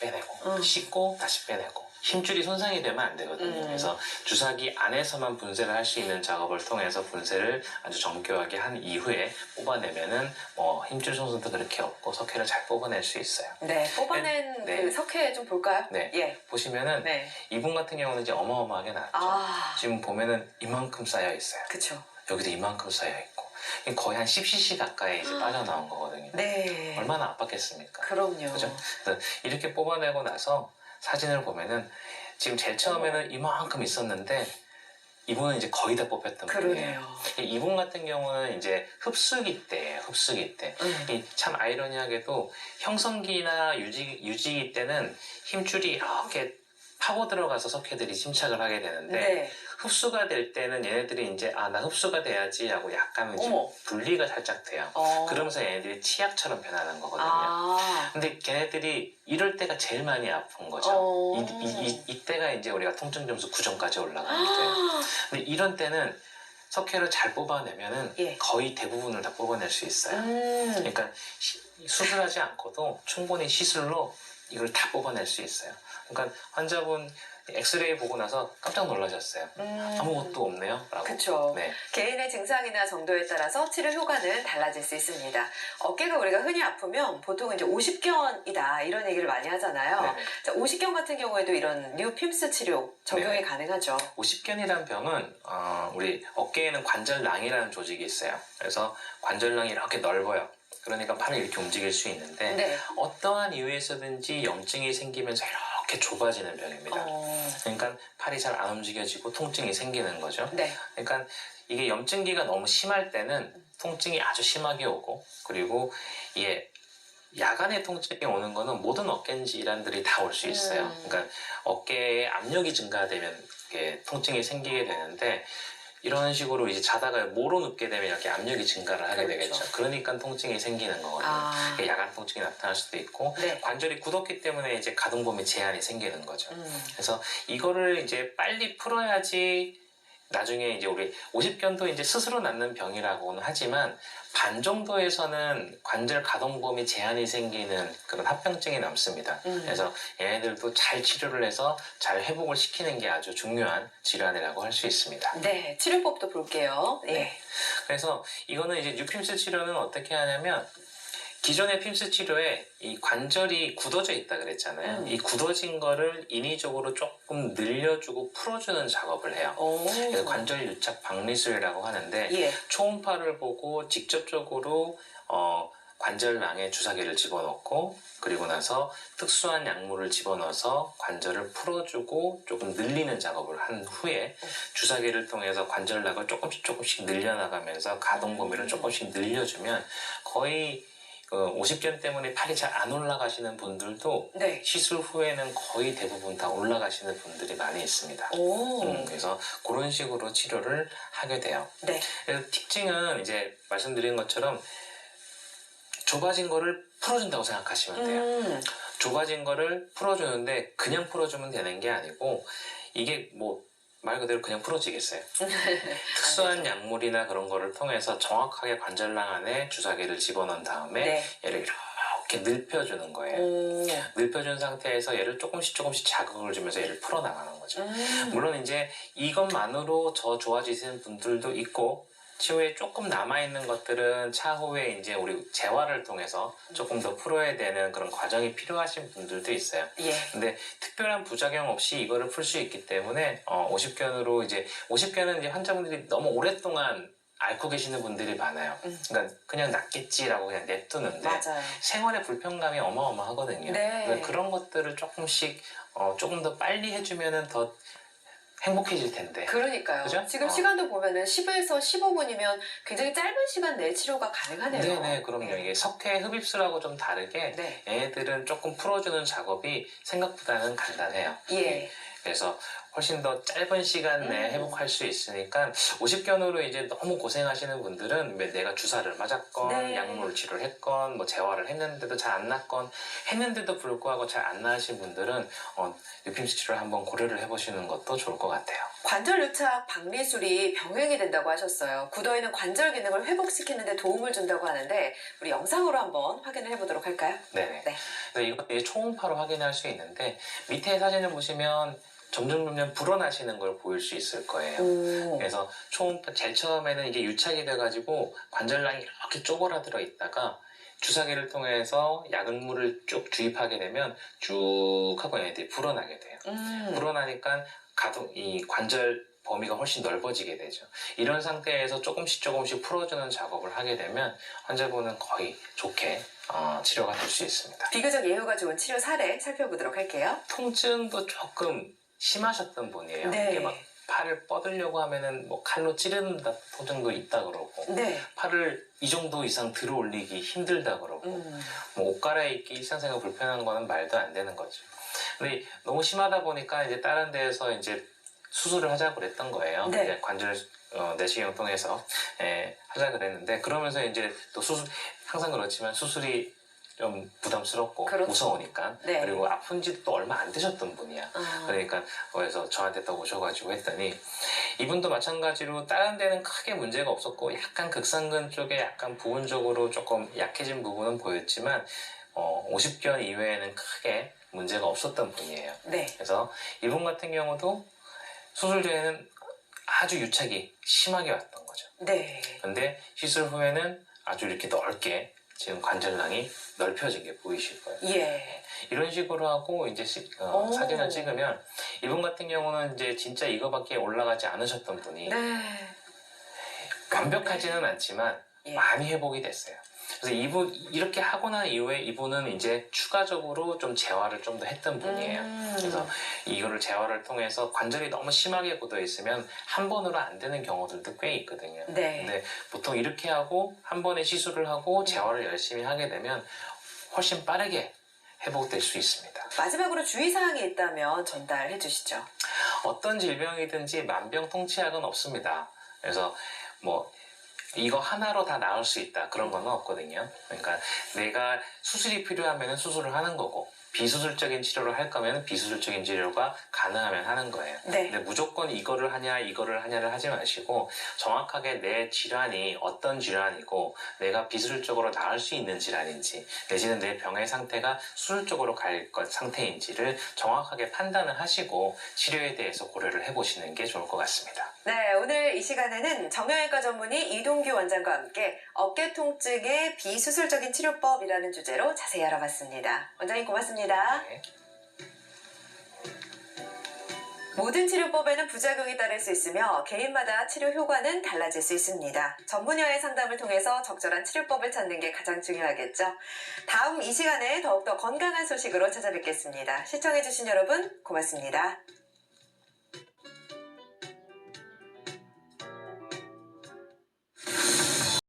빼내고 음. 씻고 다시 빼내고 힘줄이 손상이 되면 안 되거든요. 음. 그래서 주사기 안에서만 분쇄를 할 수 있는 작업을 통해서 분쇄를 아주 정교하게 한 이후에 뽑아내면은 뭐 힘줄 손상도 그렇게 없고 석회를 잘 뽑아낼 수 있어요. 네, 뽑아낸 네. 그 석회 좀 볼까요? 네. 예. 보시면은 네. 이분 같은 경우는 이제 어마어마하게 나왔죠. 아, 지금 보면은 이만큼 쌓여 있어요. 그쵸. 여기도 이만큼 쌓여 있고 거의 한 10cc 가까이 이제 아. 빠져나온 거거든요. 네. 얼마나 압박했습니까? 그럼요. 그죠? 그래서 이렇게 뽑아내고 나서 사진을 보면은 지금 제일 처음에는 이만큼 있었는데 이분은 이제 거의 다 뽑혔던 분이에요. 이분 같은 경우는 이제 흡수기 때예요. 흡수기 때. 음. 이참 아이러니하게도 형성기나 유지, 유지기 때는 힘줄이 이렇게 파고 들어가서 석회들이 침착을 하게 되는데 네. 흡수가 될 때는 얘네들이 이제 아 나 흡수가 돼야지 하고 약간 이제 어머. 분리가 살짝 돼요. 어. 그러면서 얘네들이 치약처럼 변하는 거거든요. 아. 근데 걔네들이 이럴 때가 제일 많이 아픈 거죠. 어. 이, 이, 이, 이때가 이제 우리가 통증 점수 9점까지 올라가는 때. 아. 근데 이런 때는 석회를 잘 뽑아내면은 예. 거의 대부분을 다 뽑아낼 수 있어요. 음. 그러니까 시- 수술하지 않고도 충분히 시술로 이걸 다 뽑아낼 수 있어요. 그러니까 환자분 엑스레이 보고 나서 깜짝 놀라셨어요. 음. 아무것도 없네요. 라고. 그쵸. 네. 개인의 증상이나 정도에 따라서 치료 효과는 달라질 수 있습니다. 어깨가 우리가 흔히 아프면 보통 이제 50견이다 이런 얘기를 많이 하잖아요. 네네. 자, 50견 같은 경우에도 이런 뉴핌스 치료 적용이 네. 가능하죠. 오십견이라는 병은 어, 우리 어깨에는 관절낭이라는 조직이 있어요. 그래서 관절낭이 이렇게 넓어요. 그러니까 팔을 이렇게 움직일 수 있는데 네. 어떠한 이유에서든지 염증이 생기면서 이렇게 좁아지는 병입니다. 어, 그러니까 팔이 잘 안 움직여지고 통증이 생기는 거죠. 네. 그러니까 이게 염증기가 너무 심할 때는 통증이 아주 심하게 오고 그리고 이게 야간에 통증이 오는 거는 모든 어깨 질환들이 다 올 수 있어요. 음. 그러니까 어깨에 압력이 증가되면 이게 통증이 생기게 되는데 이런 식으로 이제 자다가 모로 눕게 되면 이렇게 압력이 증가를 하게 그렇죠. 되겠죠. 그러니까 통증이 생기는 거거든요. 아. 야간 통증이 나타날 수도 있고 네. 관절이 굳었기 때문에 이제 가동범위 제한이 생기는 거죠. 음. 그래서 이거를 이제 빨리 풀어야지 나중에 이제 우리 50견도 이제 스스로 낫는 병이라고는 하지만 반 정도에서는 관절 가동범위 제한이 생기는 그런 합병증이 남습니다. 음. 그래서 얘네들도 잘 치료를 해서 잘 회복을 시키는 게 아주 중요한 질환이라고 할 수 있습니다. 네. 치료법도 볼게요. 네. 네. 그래서 이거는 이제 뉴핌스 치료는 어떻게 하냐면 기존의 핌스 치료에 이 관절이 굳어져 있다 그랬잖아요. 음. 이 굳어진 거를 인위적으로 조금 늘려주고 풀어주는 작업을 해요. 오. 그래서 관절 유착 박리술이라고 하는데 예. 초음파를 보고 직접적으로 어, 관절낭에 주사기를 집어넣고 그리고 나서 특수한 약물을 집어넣어서 관절을 풀어주고 조금 늘리는 작업을 한 후에 주사기를 통해서 관절락을 조금씩 조금씩 늘려나가면서 가동 범위를 조금씩 늘려주면 거의 그 50견 때문에 팔이 잘 안 올라가시는 분들도 네. 시술 후에는 거의 대부분 다 올라가시는 분들이 많이 있습니다. 오. 음, 그래서 그런 식으로 치료를 하게 돼요. 네. 그래서 특징은 이제 말씀드린 것처럼 좁아진 거를 풀어준다고 생각하시면 돼요. 음. 좁아진 거를 풀어주는데 그냥 풀어주면 되는 게 아니고 이게 뭐 말 그대로 그냥 풀어지겠어요. 특수한 약물이나 그런 거를 통해서 정확하게 관절낭 안에 주사기를 집어넣은 다음에 네. 얘를 이렇게 늙혀주는 거예요. 오. 늙혀준 상태에서 얘를 조금씩 조금씩 자극을 주면서 얘를 풀어나가는 거죠. 음. 물론 이제 이것만으로 더 좋아지시는 분들도 있고 치료에 조금 남아있는 것들은 차후에 이제 우리 재활을 통해서 조금 더 풀어야 되는 그런 과정이 필요하신 분들도 있어요. 예. 근데 특별한 부작용 없이 이거를 풀 수 있기 때문에 어, 50견으로 이제 50견은 이제 환자분들이 너무 오랫동안 앓고 계시는 분들이 많아요. 음. 그러니까 그냥 낫겠지라고 그냥 냅두는데 맞아요. 생활의 불편감이 어마어마하거든요. 네. 그래서 그런 것들을 조금씩 어, 조금 더 빨리 해주면은 더 행복해질 텐데. 그러니까요. 그죠? 지금 어. 시간도 보면은 10에서 15분이면 굉장히 짧은 시간 내에 치료가 가능하네요. 네네, 그럼요. 이게 석회 흡입술하고 좀 다르게 네. 얘네들은 조금 풀어주는 작업이 생각보다는 간단해요. 예. 그래서 훨씬 더 짧은 시간 내에 음. 회복할 수 있으니까 50견으로 이제 너무 고생하시는 분들은 왜 내가 주사를 맞았건 네. 약물 치료를 했건 뭐 재활을 했는데도 잘 안 낫건 했는데도 불구하고 잘 안 나으신 분들은 어, 유심치 치료를 한번 고려를 해보시는 것도 좋을 것 같아요. 관절 유착 박리술이 병행이 된다고 하셨어요. 굳어있는 관절 기능을 회복시키는 데 도움을 준다고 하는데 우리 영상으로 한번 확인을 해보도록 할까요? 네네. 네. 되게 초음파로 확인할 수 있는데 밑에 사진을 보시면 점점 점점 불어나시는 걸 보일 수 있을 거예요. 오. 그래서 초음파 제일 처음에는 이게 유착이 돼가지고 관절낭이 이렇게 쪼그라들어 있다가 주사기를 통해서 약물을 쭉 주입하게 되면 쭉 하고 얘네들이 불어나게 돼요. 음. 불어나니까 가동 이 관절 범위가 훨씬 넓어지게 되죠. 이런 상태에서 조금씩 조금씩 풀어주는 작업을 하게 되면 환자분은 거의 좋게 어, 치료가 될 수 있습니다. 비교적 예후가 좋은 치료 사례 살펴보도록 할게요. 통증도 조금 심하셨던 분이에요. 네. 이게 막 팔을 뻗으려고 하면은 뭐 칼로 찌르는 통증도 있다 그러고 네. 팔을 이 정도 이상 들어 올리기 힘들다 그러고 음. 뭐옷 갈아입기 일상생활 불편한 거는 말도 안 되는 거죠. 근데 너무 심하다 보니까 이제 다른 데에서 이제 수술을 하자고 그랬던 거예요. 네. 관절 어, 내시경 통해서 예, 하자 그랬는데 그러면서 이제 또 수술 항상 그렇지만 수술이 좀 부담스럽고 그렇죠. 무서우니까 네. 그리고 아픈 지도 또 얼마 안 되셨던 분이야. 아. 그러니까 그래서 저한테 또 오셔가지고 했더니 이분도 마찬가지로 다른 데는 크게 문제가 없었고 약간 극상근 쪽에 약간 부분적으로 조금 약해진 부분은 보였지만 어, 50견 이외에는 크게 문제가 없었던 분이에요. 네. 그래서 이분 같은 경우도 수술 전에는 아주 유착이 심하게 왔던 거죠. 네. 근데 시술 후에는 아주 이렇게 넓게 지금 관절낭이 넓혀진 게 보이실 거예요. 예. 이런 식으로 하고 이제 시- 어, 오. 사진을 찍으면 이분 같은 경우는 이제 진짜 이거밖에 올라가지 않으셨던 분이 네. 완벽하지는 않지만 예. 많이 회복이 됐어요. 그래서 이분 이렇게 하고 난 이후에 이분은 이제 추가적으로 좀 재활을 좀 더 했던 분이에요. 음. 그래서 이거를 재활을 통해서 관절이 너무 심하게 굳어 있으면 한 번으로 안 되는 경우들도 꽤 있거든요. 네. 근데 보통 이렇게 하고 한 번에 시술을 하고 재활을 열심히 하게 되면 훨씬 빠르게 회복될 수 있습니다. 마지막으로 주의사항이 있다면 전달해 주시죠. 어떤 질병이든지 만병통치약은 없습니다. 그래서 뭐 이거 하나로 다 나을 수 있다 그런 건 없거든요. 그러니까 내가 수술이 필요하면 수술을 하는 거고 비수술적인 치료를 할 거면 비수술적인 치료가 가능하면 하는 거예요. 네. 근데 무조건 이거를 하냐 이거를 하냐를 하지 마시고 정확하게 내 질환이 어떤 질환이고 내가 비수술적으로 나을 수 있는 질환인지 내지는 내 병의 상태가 수술적으로 갈 것 상태인지를 정확하게 판단을 하시고 치료에 대해서 고려를 해보시는 게 좋을 것 같습니다. 네, 오늘 이 시간에는 정형외과 전문의 이동규 원장과 함께 어깨 통증의 비수술적인 치료법이라는 주제로 자세히 알아봤습니다. 원장님 고맙습니다. 네. 모든 치료법에는 부작용이 따를 수 있으며 개인마다 치료 효과는 달라질 수 있습니다. 전문의와의 상담을 통해서 적절한 치료법을 찾는 게 가장 중요하겠죠. 다음 이 시간에 더욱더 건강한 소식으로 찾아뵙겠습니다. 시청해주신 여러분 고맙습니다.